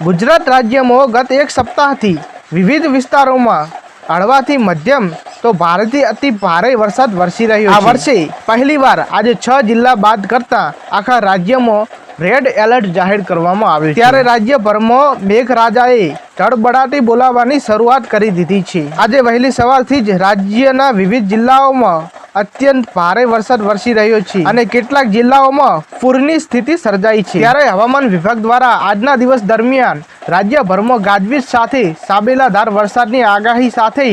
ગુજરાત રાજ્યમાં ગત એક સપ્તાહથી વિવિધ વિસ્તારોમાં હળવાથી મધ્યમ તો ભારેથી અતિ ભારે વરસાદ વરસી રહ્યો આ વર્ષે પહેલીવાર આજે છ જિલ્લા બાદ કરતા આખા રાજ્યમાં રેડ એલર્ટ જાહેર કરવામાં આવ્યું ત્યારે રાજ્યભરમાં મેઘરાજાએ તડબડાટી બોલાવવાની શરૂઆત કરી દીધી છે. આજે વહેલી સવારથી જ રાજ્યના વિવિધ જિલ્લાઓમાં અત્યંત ભારે વરસાદ વરસી રહ્યો છે અને કેટલાક જિલ્લાઓમાં પૂરની સ્થિતિ સર્જાઈ છે. ત્યારે હવામાન વિભાગ દ્વારા આજના દિવસ દરમિયાન રાજ્યભરમાં ગાજવીજ સાથે સાબેલાધાર વરસાદની આગાહી સાથે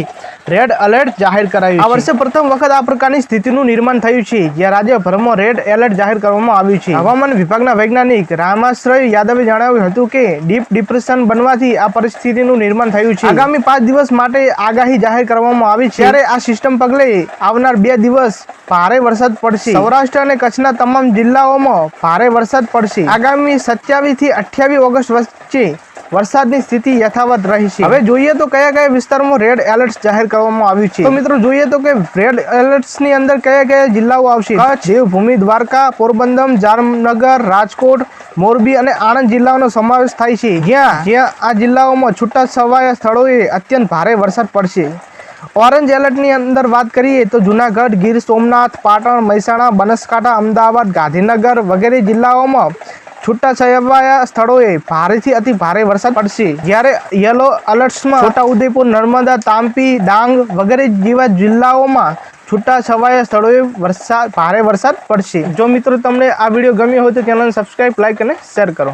રેડ એલર્ટ જાહેર કરાયું આ વર્ષે પ્રથમ વખત આ પ્રકારની સ્થિતિનું નિર્માણ થયું છે જ્યાં રાજ્યભરમાં રેડ એલર્ટ જાહેર કરવામાં આવ્યું છે. હવામાન વિભાગના વૈજ્ઞાનિક રામાશ્રય યાદવે જણાવ્યું હતું કે ડીપ ડિપ્રેશન બનવાથી આ પરિસ્થિતિનું નિર્માણ થયું છે. આગામી પાંચ દિવસ માટે આગાહી જાહેર કરવામાં આવી છે. ત્યારે આ સિસ્ટમ પગલે આવનાર બે દિવસ ભારે વરસાદ પડશે. સૌરાષ્ટ્ર અને કચ્છના તમામ જિલ્લાઓમાં ભારે વરસાદ પડશે. આગામી સત્યાવીસથી અઠ્યાવીસ ઓગસ્ટ વચ્ચે વરસાદની સ્થિતિ યથાવત રહી છે. હવે જોઈએ તો કયા કયા વિસ્તારોમાં રેડ એલર્ટ જાહેર કરવામાં આવ્યું છે. તો મિત્રો જોઈએ તો કે રેડ એલર્ટ્સની અંદર કયા કયા જિલ્લાઓ આવશે? કચ્છ દેવભૂમિ દ્વારકા પોરબંદર જામનગર રાજકોટ મોરબી અને આણંદ જિલ્લાઓનો સમાવેશ થાય છે. જ્યાં જ્યાં આ જિલ્લાઓમાં છૂટા છવાયા સ્થળોએ અત્યંત ભારે વરસાદ પડશે. ઓરેન્જ એલર્ટની અંદર વાત કરીએ તો જુનાગઢ ગીર સોમનાથ પાટણ મહેસાણા બનાસકાંઠા અમદાવાદ ગાંધીનગર વગેરે જિલ્લાઓમાં છૂટા છવાયા સ્થળોએ ભારેથી અતિ ભારે વરસાદ પડશે. જ્યારે યલો અલર્ટ્સમાં છોટા ઉદેપુર નર્મદા, તાંપી, ડાંગ વગેરે જેવા જિલ્લાઓમાં છૂટા છવાયા સ્થળોએ વરસાદ ભારે વરસાદ પડશે. જો મિત્રો તમને આ વીડિયો ગમ્યો હોય તો ચેનલને સબસ્ક્રાઈબ લાઈક અને શેર કરો.